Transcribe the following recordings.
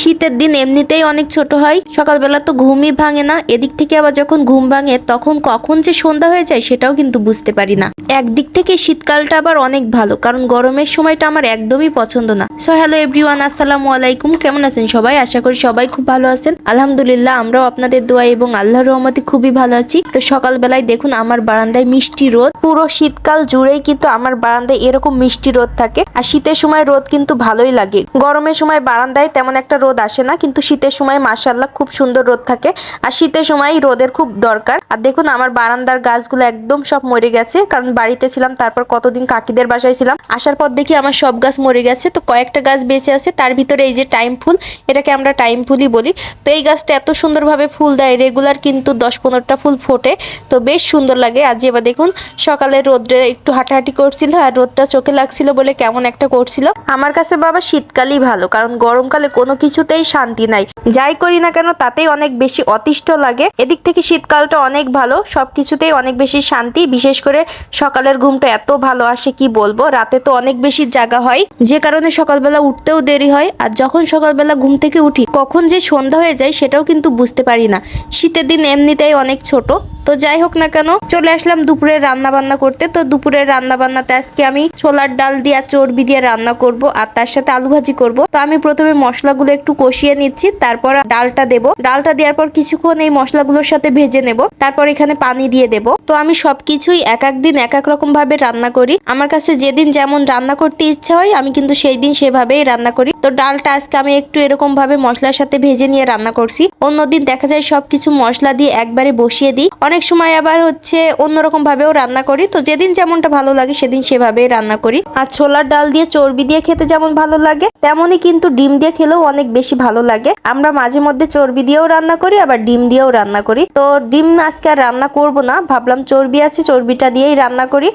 শীতের দিন এমনিতেই অনেক ছোট হয়, সকালবেলা তো ঘুমই ভাঙে না, এদিক থেকে আবার যখন ঘুম ভাঙে তখন কখন যে সন্ধ্যা হয়ে যায় সেটাও কিন্তু বুঝতে পারি না। একদিক থেকে শীতকালটা আবার অনেক ভালো, কারণ গরমের সময়টা আমার একদমই পছন্দ না। সো হ্যালো এভরিওয়ান আসসালামু আলাইকুম, কেমন আছেন সবাই? আশা করি সবাই খুব ভালো আছেন। আলহামদুলিল্লাহ, আমরাও আপনাদের দোয়া এবং আল্লাহর রহমতে খুবই ভালো আছি। তো সকালবেলায় দেখুন আমার বারান্দায় মিষ্টি রোদ। পুরো শীতকাল জুড়েই কিন্তু আমার বারান্দায় এরকম মিষ্টি রোদ থাকে, আর শীতের সময় রোদ কিন্তু ভালোই লাগে। গরমের সময় বারান্দায় তেমন একটা রোদ আসে না, কিন্তু শীতের সময় মাসাল্লাহ খুব সুন্দর রোদ থাকে। আর শীতের সময় রোদের খুব দরকার। আর দেখুন, আমার বারান্দার গাছগুলো একদম সব মরে গেছে। কারণ বাড়িতে ছিলাম, তারপর কতদিন কাকিদের বাসায় ছিলাম। আসার পর দেখি আমার সব গাছ মরে গেছে। তো কয়েকটা গাছ বেঁচে আছে, তার ভিতরে এই যে টাইম ফুল, এটাকে আমরা টাইম ফুলই বলি। তো এই গাছটা এত সুন্দরভাবে ফুল দেয়, রেগুলার কিন্তু দশ পনেরোটা ফুল ফোটে। তো বেশ সুন্দর লাগে। আজ এবার দেখুন, সকালে রোদ্রে একটু হাঁটাহাঁটি করছিল, আর রোদটা চোখে লাগছিল বলে কেমন একটা করছিল। আমার কাছে বাবা শীতকালই ভালো, কারণ গরমকালে কোনো কিছুতেই শান্তি নাই। যাই করি না কেন, তাতেই অনেক বেশি অতিষ্ঠ লাগে। এদিক থেকে শীতকালটা অনেক ভালো, সবকিছুতেই অনেক বেশি শান্তি। বিশেষ করে সকালের ঘুমটা এত ভালো আসে, কি বলব? রাতে তো অনেক বেশি জাগা হয়। যে কারণে সকালবেলা উঠতেও দেরি হয়। আর যখন সকালবেলা ঘুম থেকে উঠি, কখন যে সন্ধ্যা হয়ে যায়, সেটাও কিন্তু বুঝতে পারি না। শীতের দিন এমনিতেই অনেক ছোট। তো যাই হোক না কেন, চলে আসলাম দুপুরে রান্না বান্না করতে। তো দুপুরের রান্না বান্নাতে আজকে আমি ছোলার ডাল দিয়ে চর্বি দিয়ে রান্না করব আর তার সাথে আলু ভাজি করব। তো আমি প্রথমে মশলাগুলো একটু কষিয়ে নিচ্ছি, তারপর ডালটা দেব। ডালটা দেওয়ার পর কিছুক্ষণ এই মশলাগুলোর সাথে ভেজে নেব, তারপর এখানে পানি দিয়ে দেব। তো আমি সবকিছুই এক এক দিন এক এক রকম ভাবে রান্না করি। আমার কাছে যেদিন যেমন রান্না করতে ইচ্ছা হয়, আমি কিন্তু সেই দিন সেভাবেই রান্না করি। তো ডালটা আজকে আমি একটু এরকম ভাবে মশলার সাথে ভেজে নিয়ে রান্না করছি। অন্যদিন দেখা যায় সবকিছু মশলা দিয়ে একবারে বসিয়ে দিই। অনেক সময় আবার হচ্ছে অন্যরকম ভাবেও রান্না করি। তো যেদিন যেমনটা ভালো লাগে সেদিন সেভাবেই রান্না করি। আর ছোলার ডাল দিয়ে চর্বি দিয়ে খেতে যেমন ভালো লাগে, তেমনই কিন্তু ডিম দিয়ে খেলেও অনেক বেশি ভালো লাগে। আমরা মাঝে মধ্যে চর্বি দিয়েও রান্না করি, আবার ডিম দিয়েও রান্না করি। তো ডিম আজকে আর রান্না করব না, ভাবলাম চর্বি আছে, চর্বিটা দিয়েই রান্না করি।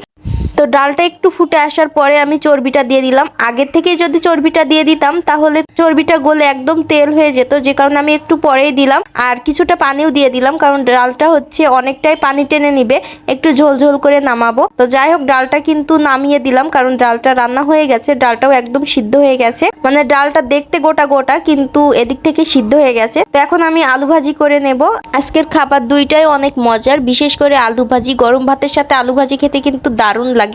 তো ডালটা একটু ফুটে আসার পরে আমি চর্বিটা দিয়ে দিলাম। আগের থেকে যদি চর্বিটা দিয়ে দিতাম, তাহলে চর্বিটা গলে একদম তেল হয়ে যেত, যে কারণে আমি একটু পরেই দিলাম। আর কিছুটা পানিও দিয়ে দিলাম, কারণ ডালটা হচ্ছে অনেকটাই পানি টেনে নিবে। একটু ঝোল ঝোল করে নামাবো। তো যাই হোক, ডালটা কিন্তু নামিয়ে দিলাম, কারণ ডালটা রান্না হয়ে গেছে, ডালটাও একদম সিদ্ধ হয়ে গেছে। মানে ডালটা দেখতে গোটা গোটা, কিন্তু এদিক থেকে সিদ্ধ হয়ে গেছে। তো এখন আমি আলু ভাজি করে নেব। আজকের খাবার দুইটাই অনেক মজার, বিশেষ করে আলু ভাজি। গরম ভাতের সাথে আলু ভাজি খেতে কিন্তু দারুণ লাগে।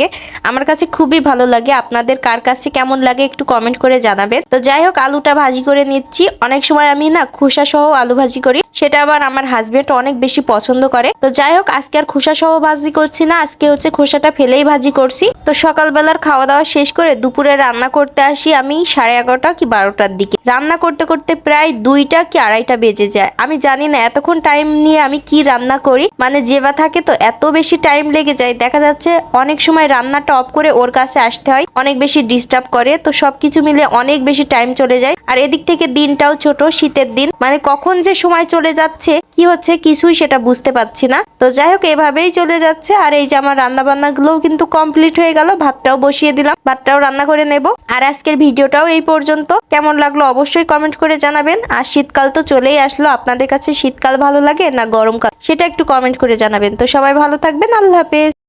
আমার কাছে খুবই ভালো লাগে। আপনাদের কার কাছে কেমন লাগে একটু কমেন্ট করে জানাবেন। তো যাই হোক, আলুটা ভাজি করে নিচ্ছি। অনেক সময় আমি না খোসা সহ আলু ভাজি করি। সেটা আবার আমার হাজবেন্ড অনেক বেশি পছন্দ করে। তো যাই হোক, আজকে আর খোসা সহ ভাজি করছি না। আজকে হচ্ছে খোসাটা ফেলেই ভাজি করছি। তো সকালবেলার খাওয়া দাওয়া শেষ করে দুপুরে রান্না করতে আসি আমি সাড়ে এগারোটা কি বারোটার দিকে। রান্না করতে করতে প্রায় দুইটা কি আড়াইটা বেজে যায়। আমি জানি না এতক্ষণ টাইম নিয়ে আমি কি রান্না করি। মানে জেবা থাকে তো এত বেশি টাইম লেগে যায়। দেখা যাচ্ছে অনেক সময় রান্নাটা অফ করে ওর কাছে আসতে হয়। অনেক বেশি ডিস্টার্ব করে, তো সবকিছু মিলে অনেক বেশি টাইম চলে যায়। আর এদিক থেকে দিনটাও ছোট, শীতের দিন। মানে কখন যে সময় চলে যাচ্ছে, কি হচ্ছে কিছুই সেটা বুঝতে পারছি না। তো যাই হোক, এভাবেই চলে যাচ্ছে। আর এই যে আমার রান্না বান্না গুলোও কিন্তু কমপ্লিট হয়ে গেল। ভাতটাও বসিয়ে দিলাম, ভাতটাও রান্না করে নেব। আর আজকের ভিডিওটাও এই পর্যন্ত। কেমন লাগল অবশ্যই কমেন্ট করে জানাবেন। আর শীতকাল তো চলেই আসলো। আপনাদের কাছে শীতকাল ভালো লাগে না গরমকাল? সেটা একটু কমেন্ট করে জানাবেন। তো সবাই ভালো থাকবেন। আল্লাহ হাফেজ।